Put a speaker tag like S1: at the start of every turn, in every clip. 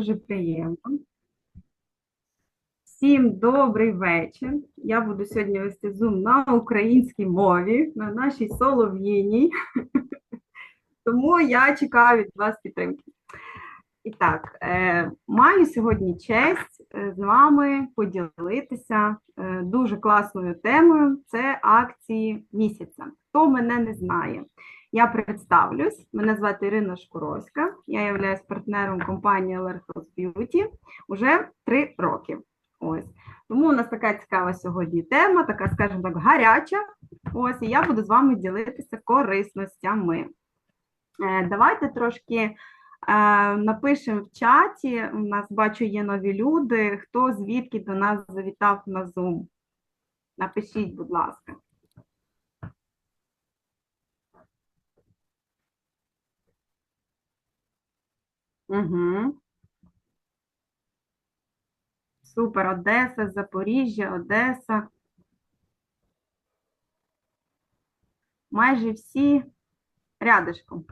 S1: дуже приємно. Всім добрий вечір. Я буду сьогодні вести Zoom на українській мові, на нашій солов'їній. Тому я чекаю від вас підтримки. І так, е, маю сьогодні честь е, з вами поділитися е, дуже класною темою. Це акції місяця. Хто мене не знає, я представлюсь. Мене звати Ірина Шкуровська. Я являюсь партнером компанії Alertos Beauty уже три роки. Ось тому у нас така цікава сьогодні тема, така, скажімо так, гаряча. Ось і я буду з вами ділитися корисностями. Е, Давайте трошки е, напишемо в чаті. У нас бачу, є нові люди. Хто звідки до нас завітав на Zoom? Напишіть, будь ласка. Угу. Супер, Одеса, Запоріжжя, Одеса. Майже всі рядышком.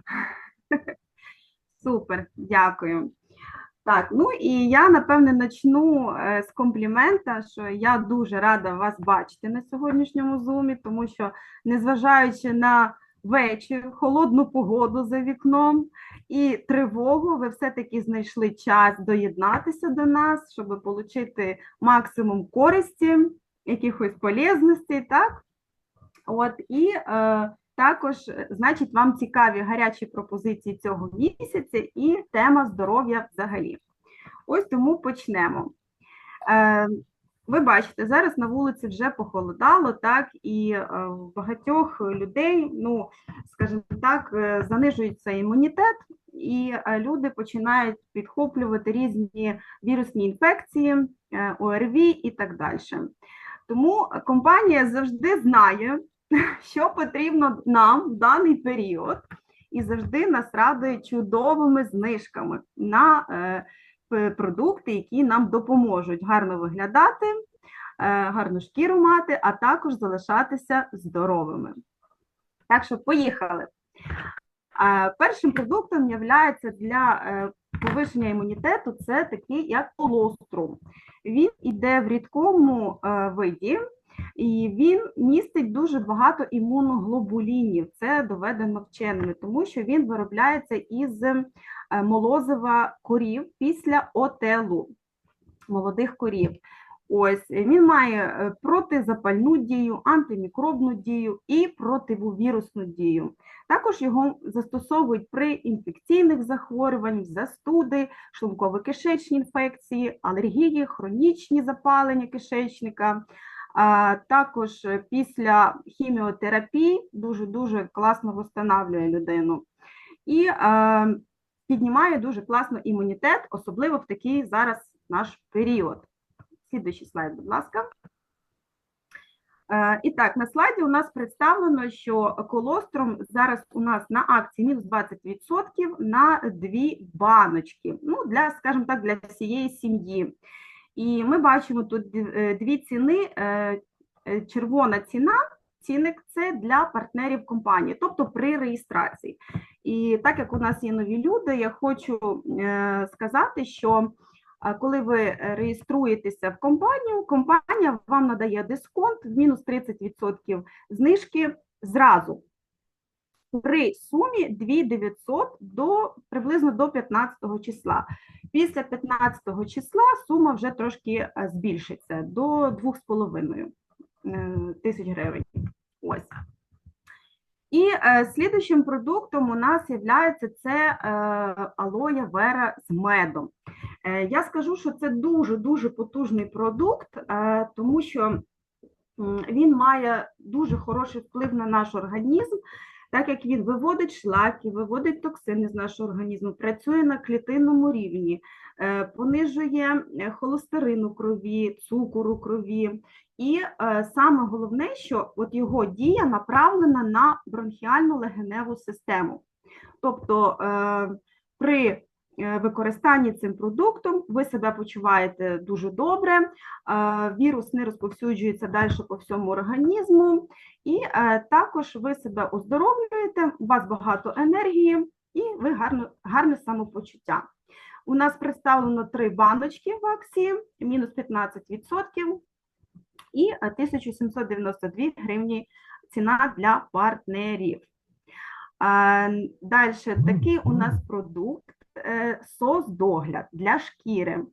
S1: Супер, дякую. Так, ну і я напевне почну е, з комплімента, що я дуже рада вас бачити на сьогоднішньому зумі, тому що, незважаючи на вечір, холодну погоду за вікном і тривогу, ви все-таки знайшли час доєднатися до нас, щоб отримати максимум користі, якихось полезностей, так? От, і е, також, значить, вам цікаві гарячі пропозиції цього місяця і тема здоров'я взагалі. Ось тому почнемо. Е, ви бачите, зараз на вулиці вже похолодало, так, і е, в багатьох людей, ну, скажімо так, е, занижується імунітет, і е, люди починають підхоплювати різні вірусні інфекції, ОРВІ і так далі. Тому компанія завжди знає, що потрібно нам в даний період, і завжди нас радує чудовими знижками на продукти, які нам допоможуть гарно виглядати, е, гарну шкіру мати, а також залишатися здоровими. Так що поїхали. Е, Першим продуктом є для е, повищення імунітету це такий, як колострум. Він іде в рідкому е, виді, і він містить дуже багато імуноглобулінів. Це доведено вченими, тому що він виробляється із е, молозива корів після отелу молодих корів. Ось він має е, протизапальну дію, антимікробну дію і противовірусну дію. Також його застосовують при інфекційних захворюваннях, застуди, шлунково-кишечні інфекції, алергії, хронічні запалення кишечника. Також е, після хіміотерапії дуже-дуже класно встановлює людину. І е, піднімає дуже класно імунітет, особливо в такий зараз наш період. Слідуючий слайд, будь ласка. Е, І так, на слайді у нас представлено, що колостром зараз у нас на акції мінус 20% на дві баночки. Ну, для, скажімо так, для всієї сім'ї. І ми бачимо тут дві- е, ціни. Е, е, Червона ціна, цінник це для партнерів компанії, тобто при реєстрації. І так як у нас є нові люди, я хочу е, сказати, що коли ви е, реєструєтеся в компанію, компанія вам надає дисконт в мінус 30% знижки зразу при сумі 2900 до приблизно до 15 числа. Після 15 числа сума вже трошки е, збільшиться до 2,5 е, тисяч гривень. Ось. І е, слідуючим продуктом у нас є це е, алоя вера з медом. Е, Я скажу, що це дуже-дуже потужний продукт, е, тому що він має дуже хороший вплив на наш організм, так як він виводить шлаки, виводить токсини з нашого організму, працює на клітинному рівні, е, понижує е, холестерин у крові, цукор у крові. І е, саме головне, що от його дія направлена на бронхіальну легеневу систему. Тобто при використанні цим продуктом ви себе почуваєте дуже добре, е, вірус не розповсюджується далі по всьому організму, і е, також ви себе оздоровлюєте, у вас багато енергії і ви гарно, гарне самопочуття. У нас представлено три баночки в акції, мінус 15% і е, 1792 гривні ціна для партнерів. Далі такий у нас продукт е, сос-догляд для шкіри.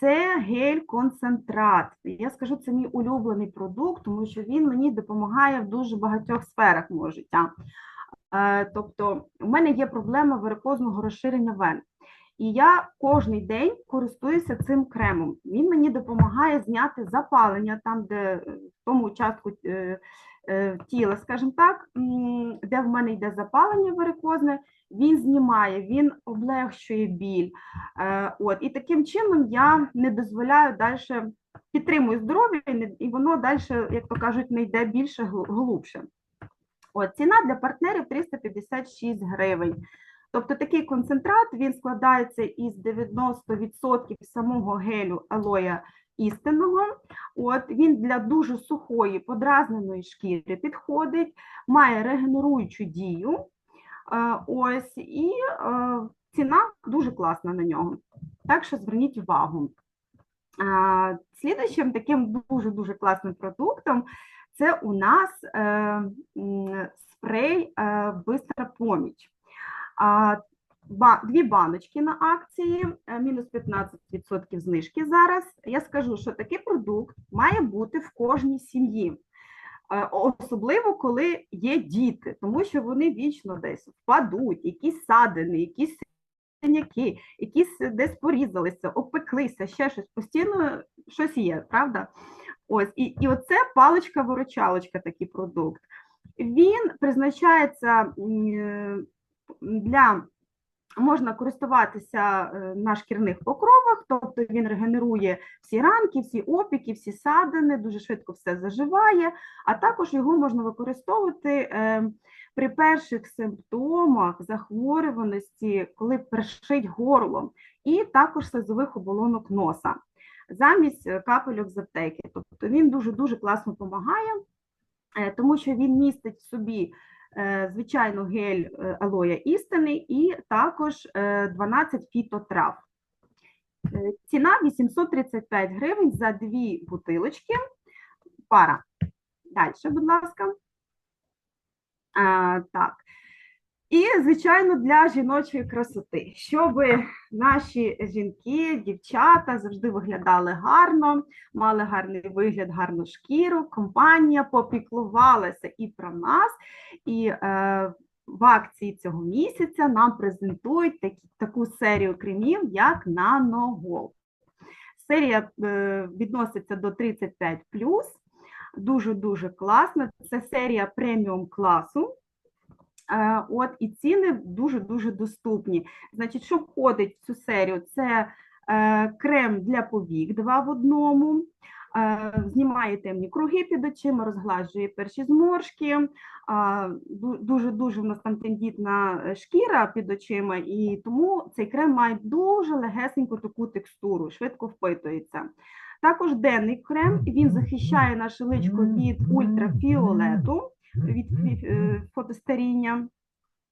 S1: Це гель-концентрат. Я скажу, це мій улюблений продукт, тому що він мені допомагає в дуже багатьох сферах мого життя. Е, Тобто, у мене є проблема варикозного розширення вен. І я кожний день користуюся цим кремом. Він мені допомагає зняти запалення там, де е, в тому участку тіла, скажімо так, де в мене йде запалення варикозне, він знімає, він облегшує біль. Е, От, і таким чином я не дозволяю далі підтримую здоров'я, і воно далі, як то кажуть, не йде більше глубше. От, ціна для партнерів 356 гривень. Тобто такий концентрат він складається із 90% самого гелю алоя істинного. От він для дуже сухої подразненої шкіри підходить, має регенеруючу дію. Ось і е, ціна дуже класна на нього. Так що зверніть увагу. Слідуючим таким дуже дуже класним продуктом це у нас е, спрей е, Бистра поміч. Дві баночки на акції, мінус 15% знижки зараз. Я скажу, що такий продукт має бути в кожній сім'ї. Е, Особливо, коли є діти, тому що вони вічно десь впадуть, якісь садини, якісь синяки, якісь десь порізалися, опеклися, ще щось, постійно щось є, правда? Ось, і, і оце паличка-виручалочка, такий продукт. Він призначається е, для можна користуватися е, на шкірних покровах, тобто він регенерує всі ранки, всі опіки, всі садини, дуже швидко все заживає, а також його можна використовувати е, при перших симптомах захворюваності, коли першить горло, і також слизових оболонок носа, замість е, капельок з аптеки. Тобто він дуже-дуже класно допомагає, тому що він містить в собі звичайно гель е, алоя істини і також е, 12 фітотрав. Е, Ціна 835 гривень за дві бутилочки. Пара. Далі, будь ласка. Так. І, звичайно, для жіночої красоти, щоб наші жінки, дівчата завжди виглядали гарно, мали гарний вигляд, гарну шкіру. Компанія попіклувалася і про нас, і е, в акції цього місяця нам презентують такі, таку серію кремів, як NanoGold. Серія е, відноситься до 35 дуже-дуже класна. Це серія преміум класу. Е, От і ціни дуже-дуже доступні. Значить, що входить в цю серію? Це е, крем для повік, два в одному. е, Знімає темні круги під очима, розгладжує перші зморшки. Дуже-дуже в нас там тендітна шкіра під очима, і тому цей крем має дуже легесеньку таку текстуру, швидко впитується. Також денний крем він захищає наше личко від ультрафіолету, від е, фотостаріння,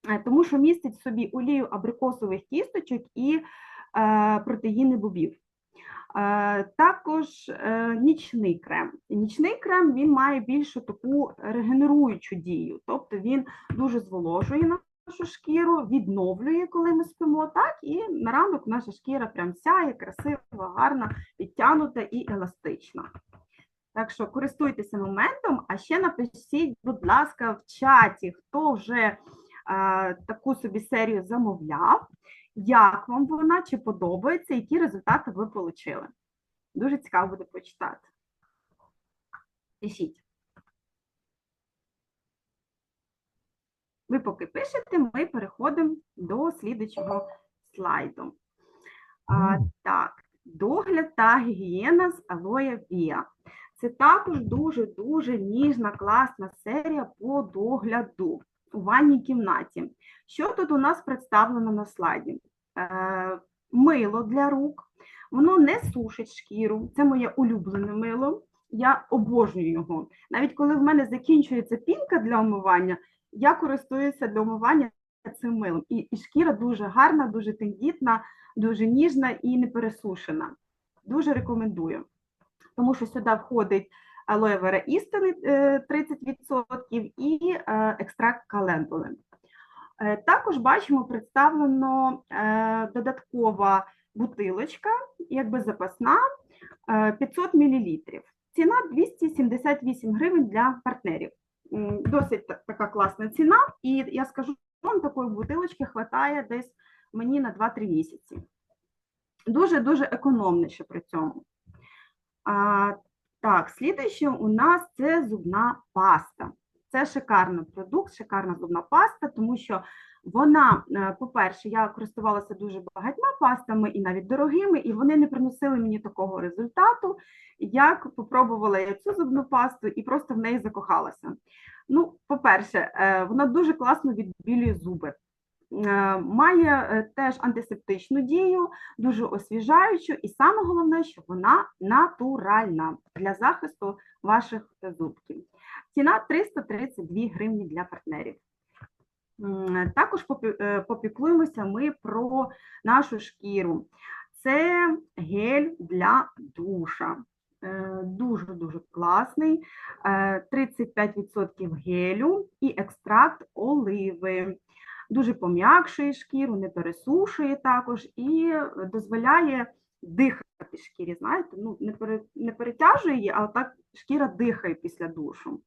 S1: е, тому що містить в собі олію абрикосових кісточок і е, протеїни бобів. Також нічний крем. Нічний крем він має більшу таку регенеруючу дію, тобто він дуже зволожує нашу шкіру, відновлює, коли ми спимо, так і на ранок наша шкіра прям сяє, красива, гарна, підтягнута і еластична. Так що користуйтеся моментом, а ще напишіть, будь ласка, в чаті, хто вже е, таку собі серію замовляв, як вам вона, чи подобається, які результати ви отримали. Дуже цікаво буде почитати. Пишіть. Ви поки пишете, ми переходимо до слідучого слайду. А, так, догляд та гігієна з алоє Віа. Це також дуже-дуже ніжна, класна серія по догляду у ванній кімнаті. Що тут у нас представлено на слайді? Е, мило для рук, воно не сушить шкіру, це моє улюблене мило. Я обожнюю його. Навіть коли в мене закінчується пінка для омивання, я користуюся для омивання цим милом. І, і шкіра дуже гарна, дуже тендітна, дуже ніжна і не пересушена. Дуже рекомендую. Тому що сюди входить алоє вера істини е, 30% і е, екстракт календули. Е, Також бачимо представлено е, додаткова бутилочка, якби запасна, е, 500 мл. Ціна 278 гривень для партнерів. Досить така класна ціна, і я скажу вам, такої бутилочки вистачає десь мені на 2-3 місяці. Дуже-дуже економно ще при цьому. А, так, слідуюче у нас це зубна паста. Це шикарний продукт, шикарна зубна паста, тому що вона, е, по-перше, я користувалася дуже багатьма пастами і навіть дорогими, і вони не приносили мені такого результату, як попробувала я цю зубну пасту і просто в неї закохалася. Ну, по-перше, е, вона дуже класно відбілює зуби. Е, Має е, теж антисептичну дію, дуже освіжаючу, і саме головне, що вона натуральна для захисту ваших зубків. Ціна 332 гривні для партнерів. Також е, попіклуємося ми про нашу шкіру. Це гель для душа. Дуже-дуже класний. Е, 35% гелю і екстракт оливи. Дуже пом'якшує шкіру, не пересушує також і дозволяє дихати шкірі. Знаєте, ну не пере, не перетяжує її, а так шкіра дихає після душу.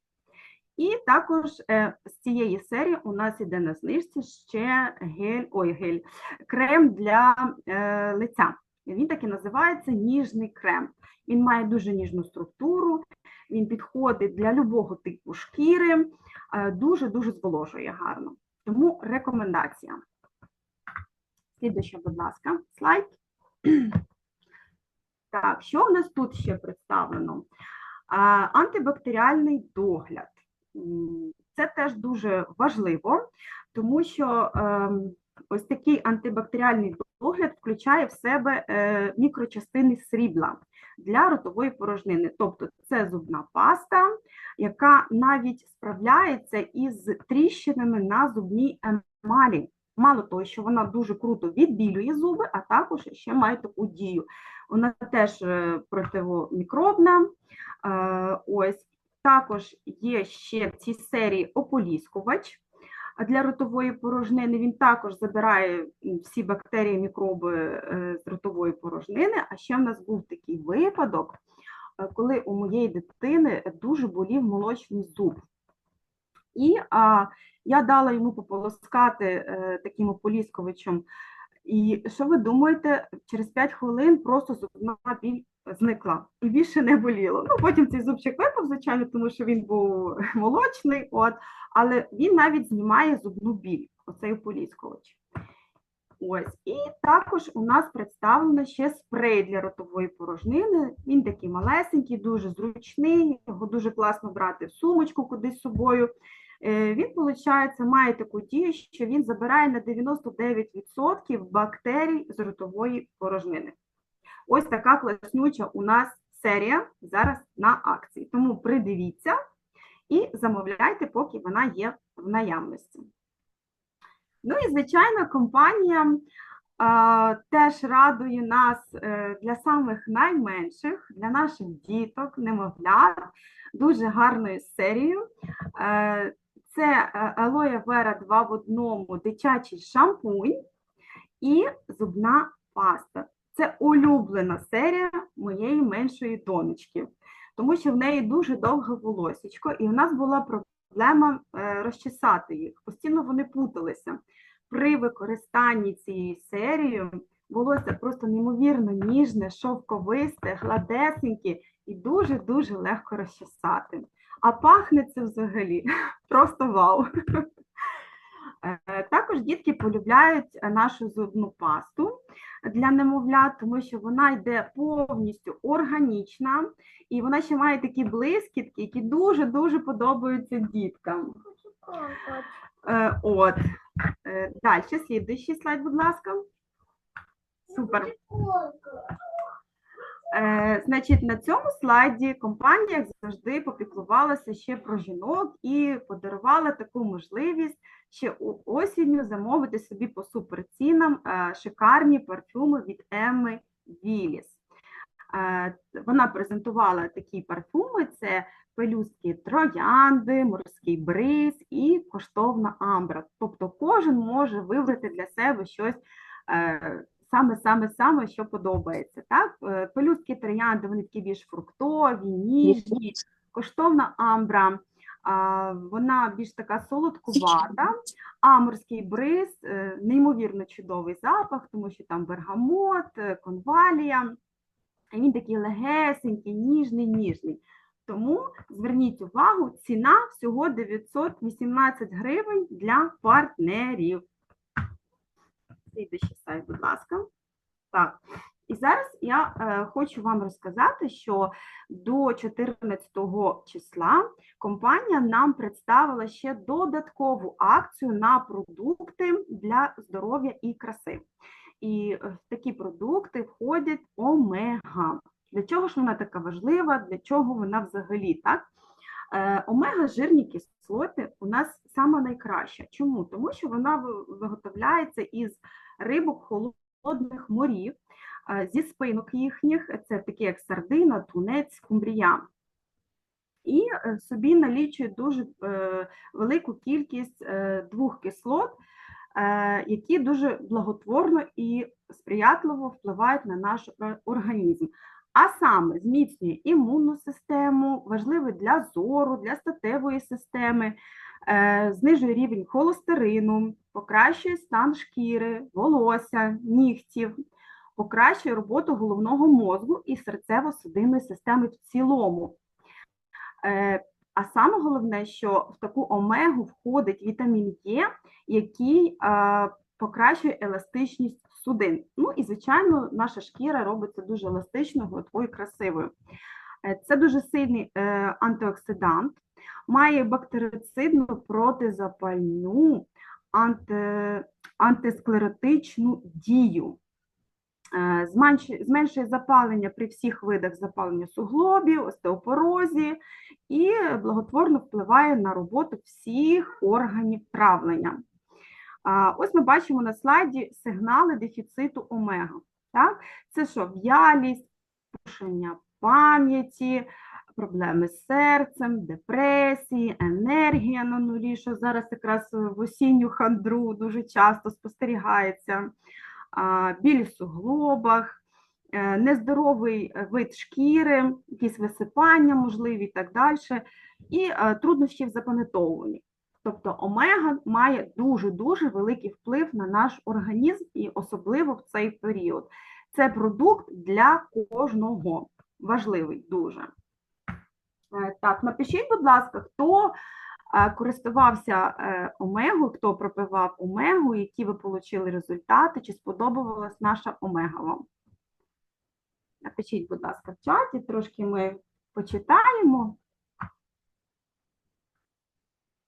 S1: І також е, з цієї серії у нас іде на знижці ще гель, ой, гель, крем для е, лиця. Він так і називається ніжний крем. Він має дуже ніжну структуру, він підходить для любого типу шкіри, е, дуже-дуже зволожує гарно. Тому рекомендація. Слідуюча, будь ласка, слайд. Так, що в нас тут ще представлено? Антибактеріальний догляд. Це теж дуже важливо, тому що ем, ось такий антибактеріальний догляд включає в себе е, мікрочастини срібла для ротової порожнини. Тобто це зубна паста, яка навіть справляється із тріщинами на зубній емалі. Мало того, що вона дуже круто відбілює зуби, а також ще має таку дію. Вона теж е, противомікробна. Е, Ось також є ще в цій серії ополіскувач для ротової порожнини. Він також забирає всі бактерії, мікроби е, з ротової порожнини. А ще в нас був такий випадок, е, коли у моєї дитини дуже болів молочний зуб. І а, я дала йому пополоскати е, таким ополіскувачем. І що ви думаєте, через 5 хвилин просто зубна біль зникла і більше не боліло. Ну, потім цей зубчик випав, звичайно, тому що він був молочний, от, але він навіть знімає зубну біль, оцей ополіскувач. Ось, і також у нас представлено ще спрей для ротової порожнини. Він такий малесенький, дуже зручний, його дуже класно брати в сумочку кудись з собою. Е, Він, виходить, має таку дію, що він забирає на 99% бактерій з ротової порожнини. Ось така класнюча у нас серія зараз на акції. Тому придивіться і замовляйте, поки вона є в наявності. Ну і, звичайно, компанія а, теж радує нас е, для самих найменших, для наших діток, немовлят, дуже гарною серією. Е, Це алоє вера 2 в одному дитячий шампунь і зубна паста. Це улюблена серія моєї меншої донечки, тому що в неї дуже довге волосечко, і в нас була проблема е, розчесати їх. Постійно вони путалися. При використанні цією серією волосся просто неймовірно ніжне, шовковисте, гладесеньке і дуже-дуже легко розчесати. А пахне це взагалі просто вау. Е, Також дітки полюбляють е, нашу зубну пасту для немовлят, тому що вона йде повністю органічна, і вона ще має такі блискітки, які дуже-дуже подобаються діткам. Е, От. Далі, слідуючий слайд, будь ласка. Супер. Значить, на цьому слайді компанія, як завжди, попіклувалася ще про жінок і подарувала таку можливість ще осінню замовити собі по суперцінам е, шикарні парфюми від Емми Віліс. Е, Вона презентувала такі парфуми: це пелюстки троянди, морський бриз і коштовна амбра. Тобто кожен може вибрати для себе щось е, саме саме саме, що подобається. Так? Е, Пелюстки троянди, вони такі більш фруктові, ніжні, коштовна амбра. Вона більш така солодкувата, а морський бриз е, неймовірно чудовий запах, тому що там бергамот, е, конвалія. І він такий легесенький, ніжний, ніжний. Тому зверніть увагу, ціна всього 918 гривень для партнерів. Слідуючий сайт, будь ласка. Так. І зараз я е, хочу вам розказати, що до 14 числа компанія нам представила ще додаткову акцію на продукти для здоров'я і краси. І е, в такі продукти входять омега. Для чого ж вона така важлива? Для чого вона взагалі так? Е, Омега жирні кислоти у нас сама найкраща. Чому? Тому що вона виготовляється із рибок холодних морів, е, зі спинок їхніх, це такі як сардина, тунець, кумбрія. І е, собі налічує дуже е, велику кількість е, двох кислот, які дуже благотворно і сприятливо впливають на наш організм. А саме зміцнює імунну систему, важливий для зору, для статевої системи, знижує рівень холестерину, покращує стан шкіри, волосся, нігтів, покращує роботу головного мозку і серцево-судинної системи в цілому. Е, А саме головне, що в таку омегу входить вітамін Е, який покращує еластичність судин. Ну і, звичайно, наша шкіра робиться дуже еластичною, гладкою, красивою. Е, Це дуже сильний е, антиоксидант, має бактерицидну протизапальну, анти, антисклеротичну дію. Е, зменшує, запалення при всіх видах запалення суглобів, остеопорозі і благотворно впливає на роботу всіх органів травлення. Ось ми бачимо на слайді сигнали дефіциту омега. Так? Це що? В'ялість, порушення пам'яті, проблеми з серцем, депресії, енергія на нулі, що зараз якраз в осінню хандру дуже часто спостерігається біль в суглобах, е, нездоровий вид шкіри, якісь висипання можливі і так далі, і е, труднощі в запам'ятовуванні. Тобто омега має дуже-дуже великий вплив на наш організм і особливо в цей період. Це продукт для кожного. Важливий дуже. Е, Так, напишіть, будь ласка, хто користувався е, омегою, хто пропивав омегу, які ви отримали результати, чи сподобалась наша омега вам? Напишіть, будь ласка, в чаті, трошки ми почитаємо.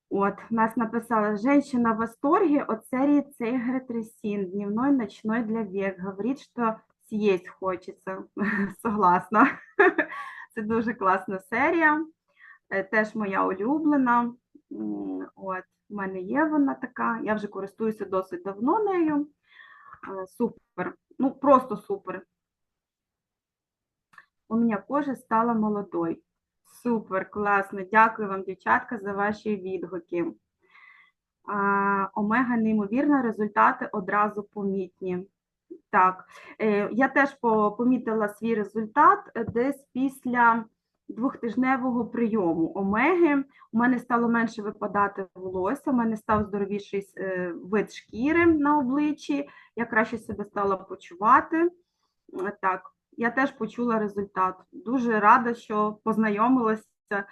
S1: От, нас написала, женщина в восторге от серии Цейгретресин, дневной, ночной для век. Говорит, що съесть хочеться. Согласна. Це дуже класна серія. Е, Теж моя улюблена. М, От, в мене є вона така. Я вже користуюся досить давно нею. Е, Супер. Ну, просто супер. У мене кожа стала молодой. Супер, класно. Дякую вам, дівчатка, за ваші відгуки. Омега неймовірна, результати одразу помітні. Так, е, я теж помітила свій результат е, десь після двохтижневого прийому омеги. У мене стало менше випадати волосся, у мене став здоровіший е, вид шкіри на обличчі, я краще себе стала почувати. Е, Так, я теж почула результат. Дуже рада, що познайомилася е,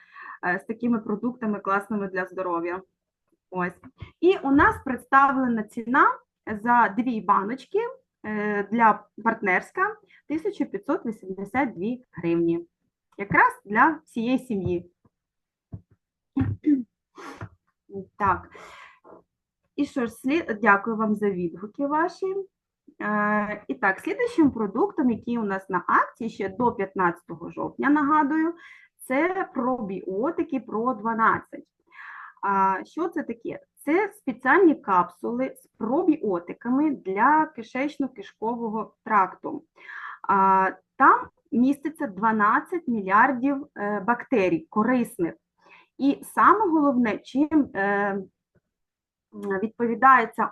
S1: з такими продуктами класними для здоров'я. Ось. І у нас представлена ціна за дві баночки для партнерська 1582 гривні. Якраз для всієї сім'ї. Так. І що ж, слід... дякую вам за відгуки ваші. Е, І так, слідуючим продуктом, який у нас на акції ще до 15 жовтня, нагадую, це пробіотики Pro 12. А що це таке? Це спеціальні капсули з пробіотиками для кишечно-кишкового тракту. А, Там міститься 12 мільярдів е, бактерій корисних. І саме головне, чим е, відповідається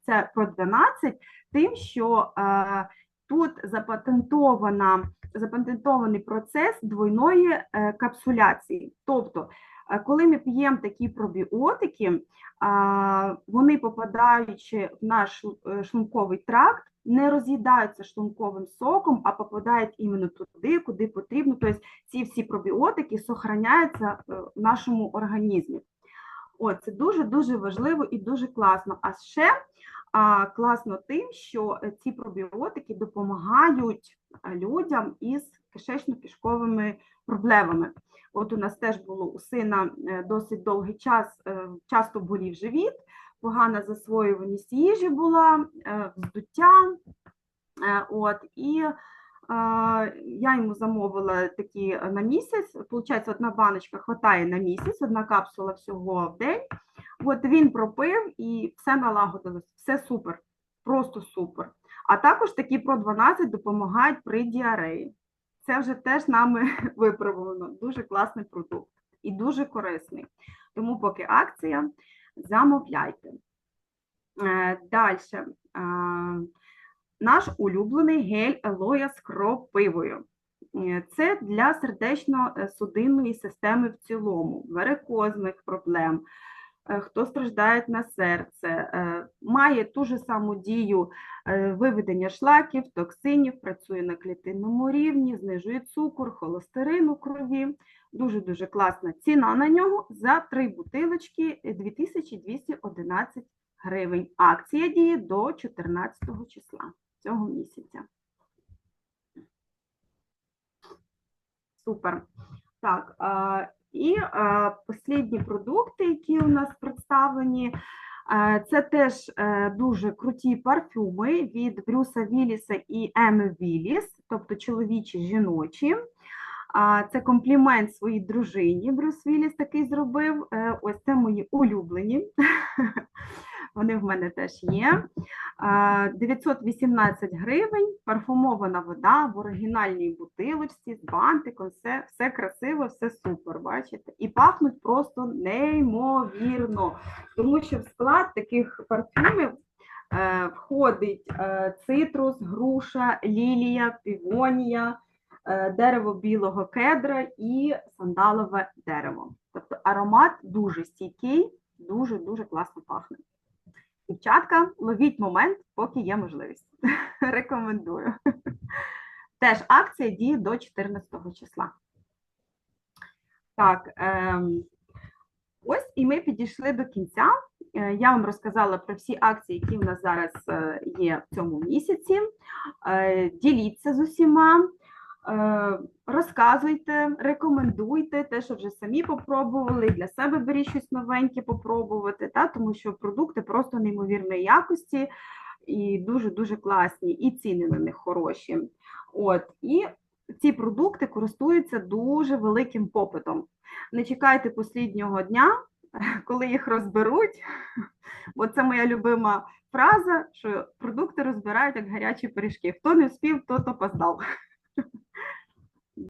S1: це про 12, тим, що е, тут запатентована, запатентований процес двойної капсуляції. Тобто, коли ми п'ємо такі пробіотики, вони, попадаючи в наш шлунковий тракт, не роз'їдаються шлунковим соком, а попадають іменно туди, куди потрібно. Тобто ці всі пробіотики сохраняються е, в нашому організмі. О, це дуже-дуже важливо і дуже класно. А ще а, класно тим, що е, ці пробіотики допомагають людям із кишечно-кишковими проблемами. От у нас теж було у сина е, досить довгий час, е, часто болів живіт, погана засвоюваність їжі була, е, вздуття. Е, От, і е, я йому замовила такі на місяць. Получається, одна баночка хватає на місяць, одна капсула всього в день. От він пропив і все налагодилось, все супер, просто супер. А також такі про 12 допомагають при діареї. Це вже теж нами випробовано. Дуже класний продукт і дуже корисний. Тому, поки акція, замовляйте. Далі. Наш улюблений гель Елоя з кропивою. Е, Це для сердечно-судинної системи в цілому, варикозних проблем, е, хто страждає на серце, е, має ту ж саму дію е, виведення шлаків, токсинів, працює на клітинному рівні, знижує цукор, холестерин у крові. Дуже-дуже класна ціна на нього за три бутилочки 2211 гривень. Акція діє до 14 числа цього місяця. Супер. Так, і останні продукти, які у нас представлені, е, це теж е, дуже круті парфюми від Брюса Вілліса і Еми Вілліс, тобто чоловічі, жіночі. Це комплімент своїй дружині. Брюс Вілліс такий зробив. Е, Ось це мої улюблені. Вони в мене теж є. 918 гривень, парфумована вода в оригінальній бутилочці з бантиком, все, все красиво, все супер, бачите? І пахнуть просто неймовірно, тому що в склад таких парфюмів е, входить е, цитрус, груша, лілія, півонія, дерево білого кедра і сандалове дерево. Тобто аромат дуже стійкий, дуже-дуже класно пахне. Дівчатка, ловіть момент, поки є можливість. Рекомендую. Теж акція діє до 14 числа. Так, ем, ось і ми підійшли до кінця. Е, Я вам розказала про всі акції, які в нас зараз е, є в цьому місяці. Е, Діліться з усіма. Е, Розказуйте, рекомендуйте те, що вже самі попробували, для себе беріть щось новеньке попробувати, та, тому що продукти просто неймовірної якості і дуже-дуже класні, і ціни на них хороші. От, і ці продукти користуються дуже великим попитом. Не чекайте посліднього дня, коли їх розберуть, бо це моя любима фраза, що продукти розбирають як гарячі пиріжки. Хто не вспів, тот опоздав.